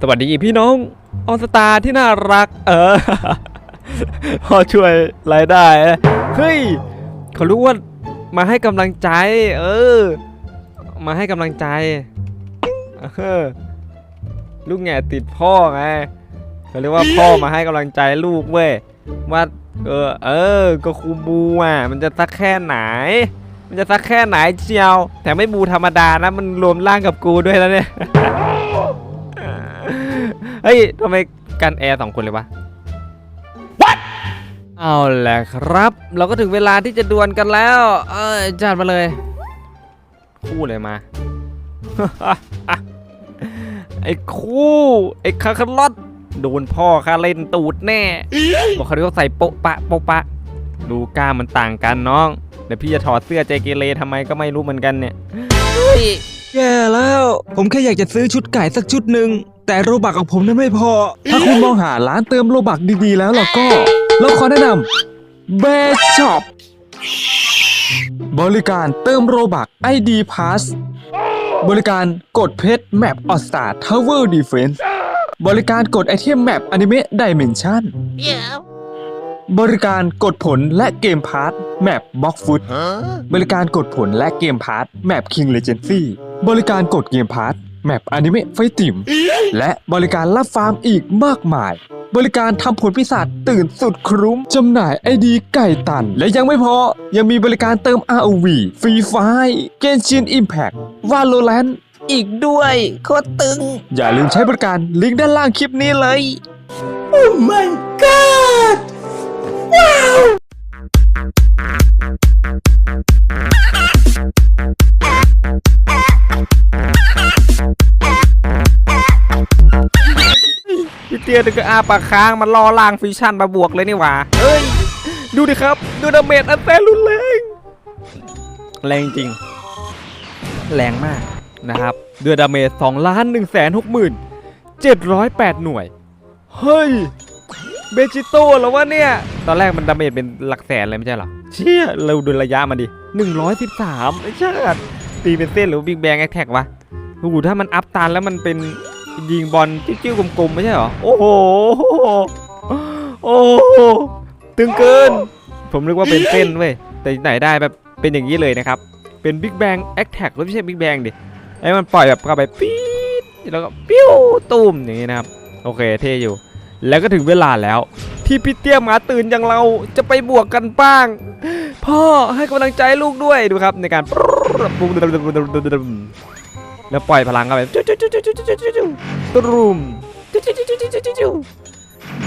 สวัสดีพี่น้องออสตาที่น่ารัก เออ พอช่วยรายได้เฮ้ยเขารู้ว่ามาให้กำลังใจ เออ มาให้กำลังใจเออลูกแง่ติดพ่อไงเขาเรียกว่าพ่อมาให้กำลังใจลูกเว้ยว่าเออ เออ ก็ครูบูอะ มันจะสักแค่ไหน มันจะสักแค่ไหนเชียว แต่ไม่บูธรรมดานะ มันรวมร่างกับกูด้วยแล้วเนี่ย ฮ้ยทำไมกันแอร์สองคนเลยวะเอาแหละครับ เราก็ถึงเวลาที่จะดวลกันแล้ว เออจัดมาเลย คู่เลยมา ไอ้คู่ ไอ้คาคาร์ลอตโดนพ่อข้าเล่นตูดแน่ บอกเขาเรียกว่าใส่โปะปะโปะปะ ดูกล้ามมันต่างกันน้อง เดี๋ยวพี่จะถอดเสื้อใจเกเรทำไมก็ไม่รู้เหมือนกันเนี่ย แย่แล้ว ผมแค่อยากจะซื้อชุดไก่สักชุดหนึ่งแต่โรบักของผมนั้นไม่พอ ถ้าคุณมองหาร้านเติมโรบักดีๆแล้วล่ะก็ เราขอแนะนำ Best Shop บริการเติมโรบัก ID Pass บริการกดเพชรแมปออสตาทาวเวอร์ดีเฟนส์บริการกดไอเทมแมปอนิเมะดิเมนชั่น บริการกดผลและเกมพาร์ทแมปบล็อกฟุตบริการกดผลและเกมพาร์ทแมปคิงเลเจนซี่บริการกดเกมพาร์ทแมปอนิเมะไฟติมและบริการรับฟาร์มอีกมากมาย บริการทำผลพิศาจตื่นสุดครุ้มจำหน่ายไอดีไก่ตัน และยังไม่พอ ยังมีบริการเติม ROV ฟรีไฟเกนชินอิมแพ t วาโลแ a นอีกด้วยโคตรตึง อย่าลืมใช้บริการลิงก์ด้านล่างคลิปนี้เลย Oh my god พี่เตี้ยถึงก็อาปากค้างมันล่อล่างฟิชชั่นมาบวกเลยนี่หว่า เฮ้ย ดูดิครับ ดูดาเมจอันแสนรุนแรง แรงจริง แรงมากนะครับด้วยดาเมจ2ล้าน1แสน6หมื่น708 หน่วย เฮ้ย เบจิโต้เหรอวะเนี่ย ตอนแรกมันดาเมจเป็นหลักแสนเลยไม่ใช่หรอ เชี่ย เราดูระยะมันดิ 113ไอ้ชาติตีเป็นเส้นหรือบิ๊กแบงแอคแท็กวะโอ้โหถ้ามันอัพตันแล้วมันเป็นยิงบอลจิ้วๆกลมๆไม่ใช่หรอ โอ้โห โอ้โหตึงเกิน ผมนึกว่าเป็นเส้นเว้ย แต่ไหนได้แบบเป็นอย่างนี้เลยนะครับ เป็นบิ๊กแบงแอคแท็กไม่ใช่บิ๊กแบงดิ ไอ้มันปล่อยแบบเข้าไปปี๊ดแล้วก็ปิ้วตูมอย่างนี้นะครับ โอเคเท่อยู่ แล้วก็ถึงเวลาแล้ว ที่พี่เตี้ยหมาตื่นอย่างเราจะไปบวกกันบ้าง พ่อให้กำลังใจลูกด้วยดูครับในการปุ๊บแล้วปล่อยพลังเข้าไปตุรุม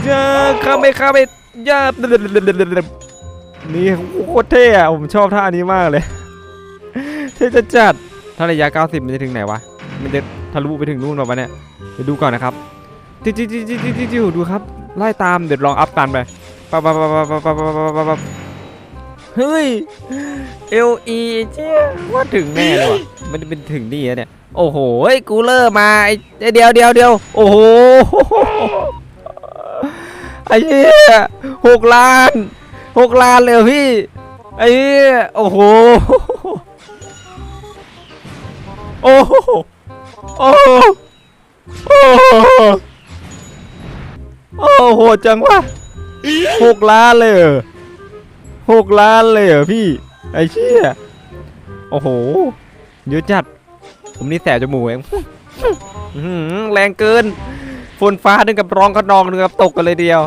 ย่าข้าไม่ข้าไม่ย่านี่โคตรเท่ผมชอบท่านี้มากเลยเท่จัดถ้าระยะ 90 มันจะถึงไหนวะ มันจะทะลุไปถึงนู่นหรอวะเนี่ย ไปดูก่อนนะครับ จิ๊จิ๊จิ๊จิ๊จิ๊จิ๊จิ๊ดูครับ ไล่ตามเดี๋ยวลองอัพตันไปปั๊บปั๊บปั๊บปั๊บปั๊บปั๊บปั๊บปั๊บเฮ้ยเอลอีเจ้าว่าถึงแน่เลยว่ะมันเป็นถึงนี่อะเนี่ยโอ้โหกูเลอร์มาไอ้เดียวเดียวเดียวโอ้โหไอ้เหี้ยหกล้านหกล้านเลยพี่ไอ้เหี้ยโอ้โหโอ้โหโอ้โห โอ้โหจังวะหกล้านเลยเหรอหกล้านเลยเหรอพี่ ไอ้เชี่ยโอ้โหเยอะจัด ผมนี่แสบจมูกเองแรงเกินฝนฟ้าดึงกับร้องกระนองดึงกับตกกันเลยเดียว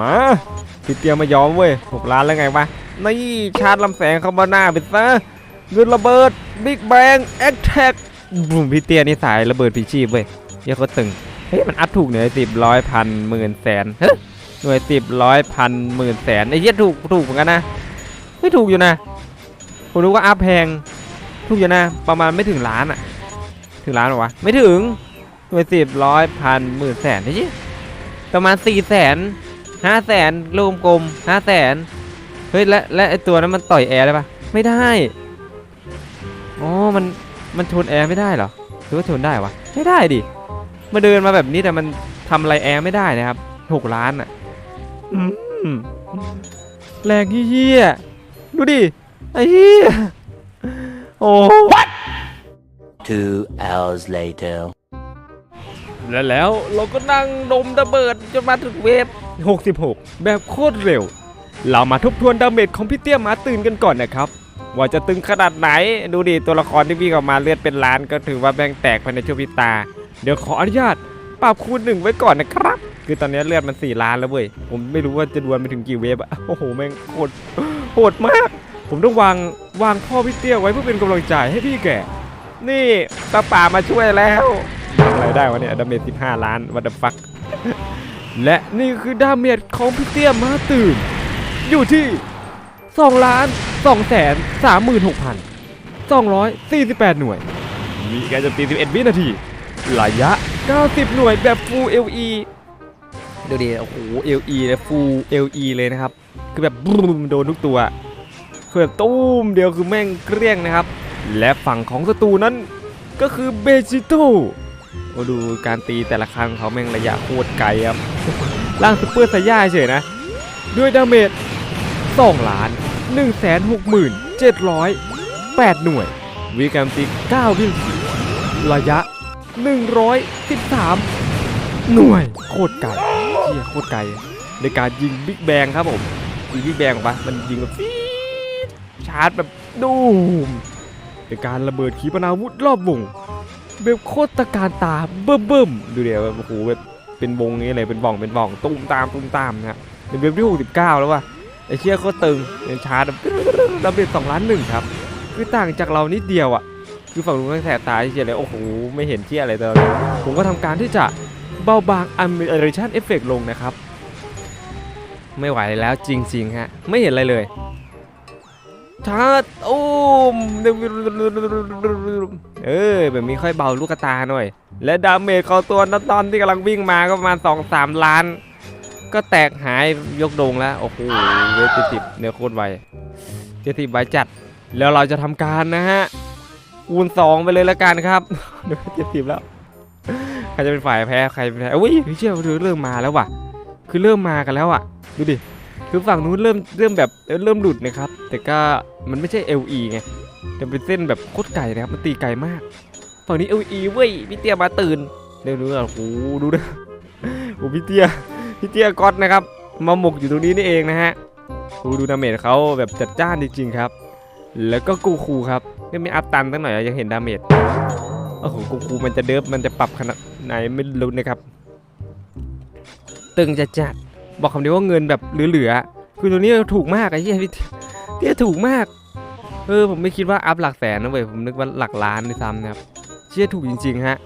มาพี่เตียมไม่ยอมเว้ยหกล้านแล้วไงวะนี่ชาร์จลำแสงเข้ามาหน้าไปซะเงินระเบิดบิ๊กแบงแอคแท็กบุ้มพี่เตียนี่สายระเบิดผีชีพเว้ยเยอะก็ตึง เฮ้ยมันอัพถูกหน่วยสิบร้อยพันหมื่นแสนเฮ้ยหน่วยสิบร้อยพันหมื่นแสนไอ้เหี้ยถูกถูกเหมือนกันนะไม่ถูกอยู่นะผมรู้ว่าอัพแพงถูกอยู่นะประมาณไม่ถึงล้านอะถึงล้านหรอวะไม่ถึงหน่วยสิบร้อยพันหมื่นแสนไอ้เหี้ยประมาณสี่แสนห้าแสนรวมกลมห้าแสนเฮ้ยและและไอตัวนั้นมันต่อยแอร์ได้ปะไม่ได้อ๋อมันมันชนแอร์ไม่ได้เหรอหรือว่าชนได้วะไม่ได้ดิ มาเดินมาแบบนี้แต่มันทำอะไรแอร์ไม่ได้นะครับหกล้านอะอืมแรงเฮี้ยๆดูดิไอ้เฮี้ยโอ้ Two hours later. และแล้วเราก็นั่งดมระเบิดจนมาถึงเวฟ66 แบบโคตรเร็ว เรามาทบทวนดาเมจของพี่เตี้ยหมาตื่นกันก่อนนะครับ ว่าจะตึงขนาดไหน ดูดิตัวละครที่วิ่งออกมาเลือดเป็นล้านก็ถือว่าแบงแตกภายในช่วงพริบตา เดี๋ยวขออนุญาตปรับคูณหนึ่งไว้ก่อนนะครับ คือตอนนี้เลือดมัน4ล้านแล้วเว้ย ผมไม่รู้ว่าจะดวลไปถึงกี่เวฟอะโอ้โหแม่งโคตรโหดมาก ผมต้องวางวางพ่อพี่เตี้ยไว้เพื่อเป็นกำลังใจให้พี่แก นี่ตาป่ามาช่วยแล้วทำอะไรได้วะเนี่ยดาเมจ15 ล้านวัตฟัก และนี่คือดาเมจของพี่เตี้ยมาตื่น อยู่ที่2ล้าน2แสน36,000 248 หน่วย มีการโจมตี11วินาที ระยะ 90 หน่วยแบบ Full LE ดูดิ โอ้โห LE เลย Full LE เลยนะครับ คือแบบบูมโดนทุกตัว คือแบบตุ้มเดียวคือแม่งเกลี้ยงนะครับ และฝั่งของศัตรูนั้นก็คือเบจิโต้โอ้ดูการตีแต่ละครั้งเขาแม่งระยะโคตรไกลครับร่างซุปเปอร์ไซย่าเฉยนะ ด้วยดาเมจ2ล้าน 1 6 7 0 8 หน่วย วิกรมตี9วินาทีระยะ 113 หน่วยโคตรไกลเชี่ยโคตรไกลในการยิงบิ๊กแบงครับผมยิงบิ๊กแบงออกปะมันยิงแบบฟีดชาร์จแบบดูมเป็นการระเบิดขีปนาวุธรอบวงแบบโคตรตะการตาเบิ่มเบิ่มๆดูเดี๋ยวแบบโอ้โหแบบเป็นวงนี้เลยเป็นบ่องเป็นบ่องตุ้มตามตุ้มตามนะฮะเป็นเว็บที่69 แล้วว่ะไอเชี่ยโคตรตึงเป็นชาร์จแบบระเบิด2ล้านหนึ่งครับ คือต่างจากเรานิดเดียวอะ คือฝั่งนู้นแสบตาเชี่ยเลยโอ้โหไม่เห็นเชี่ยอะไรเลยผมก็ทำการที่จะเบาบางอันเมอเรชั่นเอฟเฟกลงนะครับ ไม่ไหวแล้วจริงๆฮะไม่เห็นอะไรเลยชาร์จโอ้มเออแบบนี้ค่อยเบาลูกตาหน่อย และดาเมจเขาตัวนัตอนที่กำลังวิ่งมาก็ประมาณ2-3ล้าน ก็แตกหายยกโดงแล้ว โอ้โหเวทติดเนี่ยโคตรไวเจ็ดสิบไวจัด แล้วเราจะทำการนะฮะ คูณ2ไปเลยละกันครับเดี๋ยวเจ็ดสิบแล้ว ใครจะเป็นฝ่ายแพ้ใครเป็นแพ้อุ้ยพี่เชื่อเริ่มมาแล้วว่ะ คือเริ่มมากันแล้วอะ ดูดิ คือฝั่งนู้นเริ่มเริ่มแบบเริ่มหลุดนะครับ แต่ก็มันไม่ใช่ LE ไงแต่เป็นเส้นแบบโคตรไก่นะครับ มันตีไกลมาก ฝั่งนี้ LE เว้ย พี่เตี้ยมาตื่นเดี๋ยวดูอะโอ้โหดูนะโอ้พี่เตี้ย พี่เตี้ยก๊อตนะครับ มาหมกอยู่ตรงนี้นี่เองนะฮะดูดูดาเมจเขาแบบจัดจ้านจริงๆครับ แล้วก็กูคูครับ ไม่อัพตันตั้งหน่อยยังเห็นดาเมจโอ้โหกูคูมันจะเดิฟมันจะปรับขนาดไหนไม่รู้นะครับ ตึงจะจัดบอกคำเดียวว่าเงินแบบเหลือๆคือตัวนี้ถูกมากไอ้เหี้ยพี่เตี้ยถูกมากเออผมไม่คิดว่าอัพหลักแสนนะเว้ยผมนึกว่าหลักล้านด้วยซ้ำนะครับเชี่ยถูกจริงๆฮะ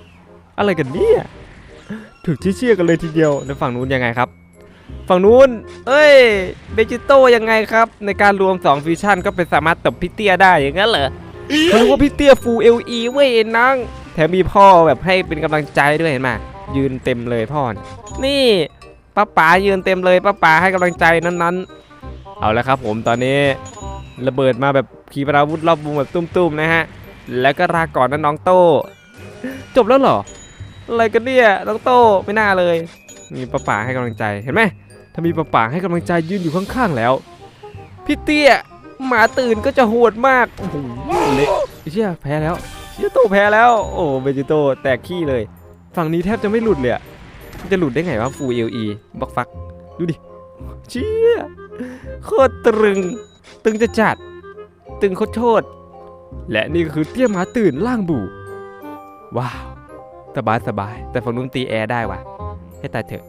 อะไรกันเนี่ยถูกเชี่ยๆกันเลยทีเดียวแล้วฝั่งนู้นยังไงครับ ฝั่งนู้นเอ้ยเบจิโต้ยังไงครับ ในการรวม2ฟิวชั่นก็เป็นสามารถตบพี่เตียได้อย่างนั้นเหรอ เขาเรียกว่าพี่เตี้ยฟูลเอลีเว้ยน้องแถมมีพ่อแบบให้เป็นกำลังใจด้วยเห็นไหมยืนเต็มเลยพ่อ นี่ป้าป๋ายืนเต็มเลยป้าป๋าให้กำลังใจนั้นๆ เอาแล้วครับผมตอนนี้ระเบิดมาแบบขีปนาวุธรอบวงแบบตุ้มๆนะฮะ แล้วก็ลาก่อนนะน้องโต จบแล้วเหรอ อะไรกันเนี่ยน้องโตไม่น่าเลย มีป้าป๋าให้กำลังใจเห็นไหมถ้ามีป้าป๋าให้กำลังใจยืนอยู่ข้างๆแล้ว พี่เตี้ย หมาตื่นก็จะโหดมากโอ้โหเละเชี่ยแพ้แล้วเชี่ยโตแพ้แล้ว โอ้เบจิโตแตกขี้เลย ฝั่งนี้แทบจะไม่หลุดเลยจะหลุดได้ไงวะฟูเอลีบักฟักดูดิเชี่ยโคตรตรึง ตึงจะจัด ตึงโคตรโชดและนี่ก็คือเตี้ยหมาตื่นล่างบูว้าว สบายสบาย แต่ฝั่งนู้นตีแอร์ได้วะให้ตายเถอะ